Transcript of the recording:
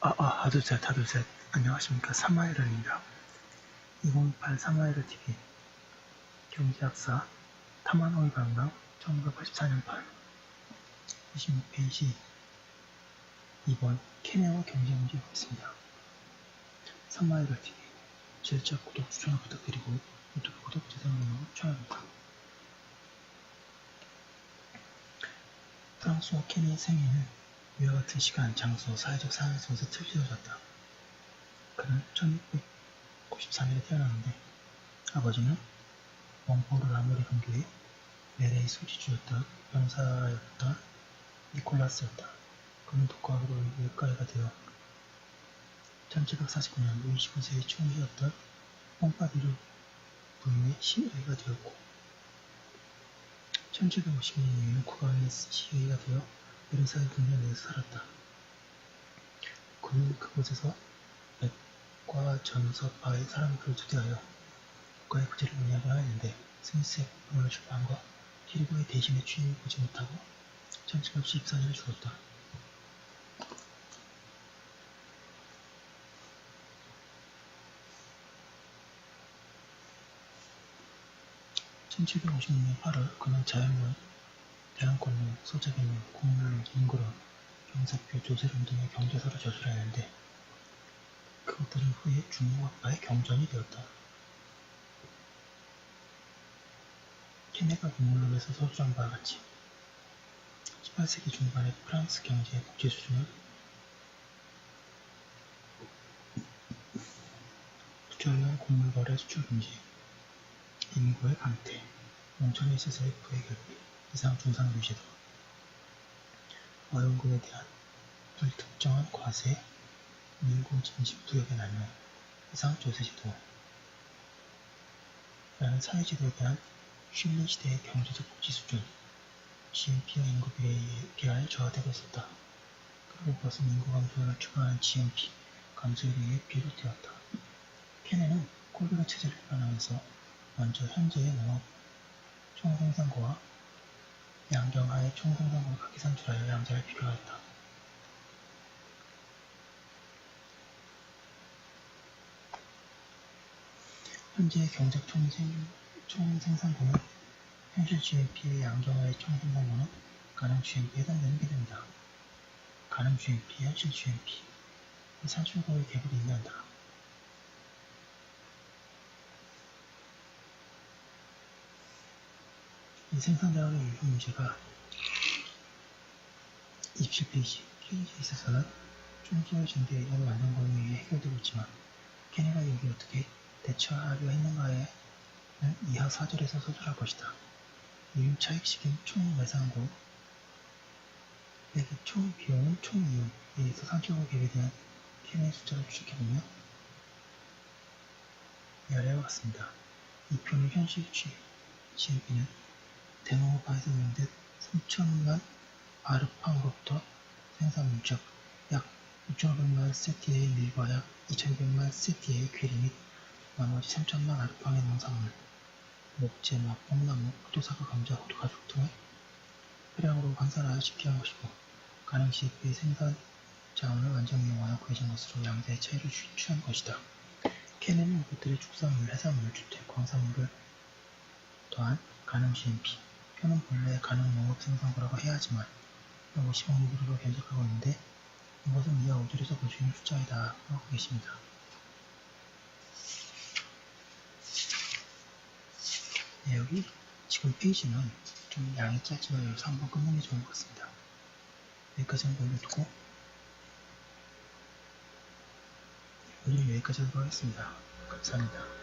아, 아, 하둘셋, 하둘셋. 안녕하십니까. 사마이런입니다. 2008 사마이런 TV. 경제학사. 타마노이 관광. 1984년 판. 26페이지. 2번. 케네와 경제 문제 보겠습니다. 사마이런 TV. 실적 구독 추천을 부탁드리고, 유튜브 구독 재생으로 추천합니다. 프랑스와 케네의 생애는 위와 같은 시간, 장소, 사회적 상황 속에서 틀어졌다. 그는 1693년에 태어났는데 아버지는 원포르 라모리 근교의 메레이 소지주였던 병사였던 니콜라스였다. 그는 독과학으로 외과의가 되어 1749년 루이 19세의 총리였던 뽕파디르 부인의 시의가 되었고 1752년에는 국왕의 시의가 되어 베르사유 궁전에서 살았다. 그는 그곳에서 맥과 전서파의 사람들을 투대하여 국가의 부재를 논의하려 하였는데 스미스의 본문을 출판과 키리고의 대신에 취임을 보지 못하고 1714년에 죽었다. (1756년 8월) 그는 자연론 대한권론, 소자개론, 국문론, 인구론, 경사표, 조세론 등의 경제서를 저술하였는데 그것들은 후에 중국학파의 경전이 되었다. 케네가 국문론에서 서술한 바와 같이 18세기 중반의 프랑스 경제의 국제 수준은 부처형 곡물거래 수출 금지, 인구의 강퇴, 농촌의 시설의 부의 결핍, 이상 중상 유지도 어용금에 대한 불특정한 과세, 민고 진식 부역의 날명, 이상 조세지도 라는 사회지도에 대한 쉰리시대의 경제적 복지 수준, GNP와 인구 비례에 저하되고 있었다. 그리고 그것은 인구 감소를 추가하는 GNP 감소에 의해 비롯되었다. 케네는 콜베르 체제를 비판하면서 먼저 현재의 농업 총생산고와 양경하의 총생산국을 각기 산출하여 양자를 비교하였다. 현재의 경제 총생, 총생산고는 현실 GNP의 양경하의 총생산고는 가능 GNP에 해당되는 개념이다. 가능 GNP, 현실 GNP, 이 산출고의 갭을 의미한다. 이 생산자의 유효 문제가 27페이지 페이지에 있어서는 총기의 전개에 의한 완전 의해 해결되고 있지만 케네가 여기 어떻게 대처하려 했는가에는 이하 4절에서 서술할 것이다. 이윤 차익식인 총 매상고 총 비용은 총 이윤에 의해서 갭에 대한 케네의 숫자를 이 아래와 같습니다. 이 표는 현실 취, GNP는 대농업화에서 유인된 3천만 아르팡으로부터 생산 물적 약 6,500만 세티의 밀과 약 2,200만 세티의 괴리 및 나머지 3천만 아르팡의 농산물, 목재, 막, 뽕나무, 포도사과, 감자, 호두, 가죽 등을 회량으로 환산하여 집계한 것이고 가능 시 그의 생산 자원을 완전 이용하여 구해진 것으로 양자의 차이를 취한 것이다. 케네는 이것들의 축산물, 해산물, 주택, 광산물을 더한 가능 CNP, 표는 본래 가능 농업 생산고라고 해야 하지만 50억 루블로 견적하고 있는데 이것은 이하 5절에서 볼 수 있는 숫자이다 하고 계십니다. 네, 여기 지금 페이지는 좀 양이 짧지만 여기서 한번 끊는 게 좋은 것 같습니다. 여기까지 한번 올려두고 오늘 여기까지 하도록 하겠습니다. 감사합니다.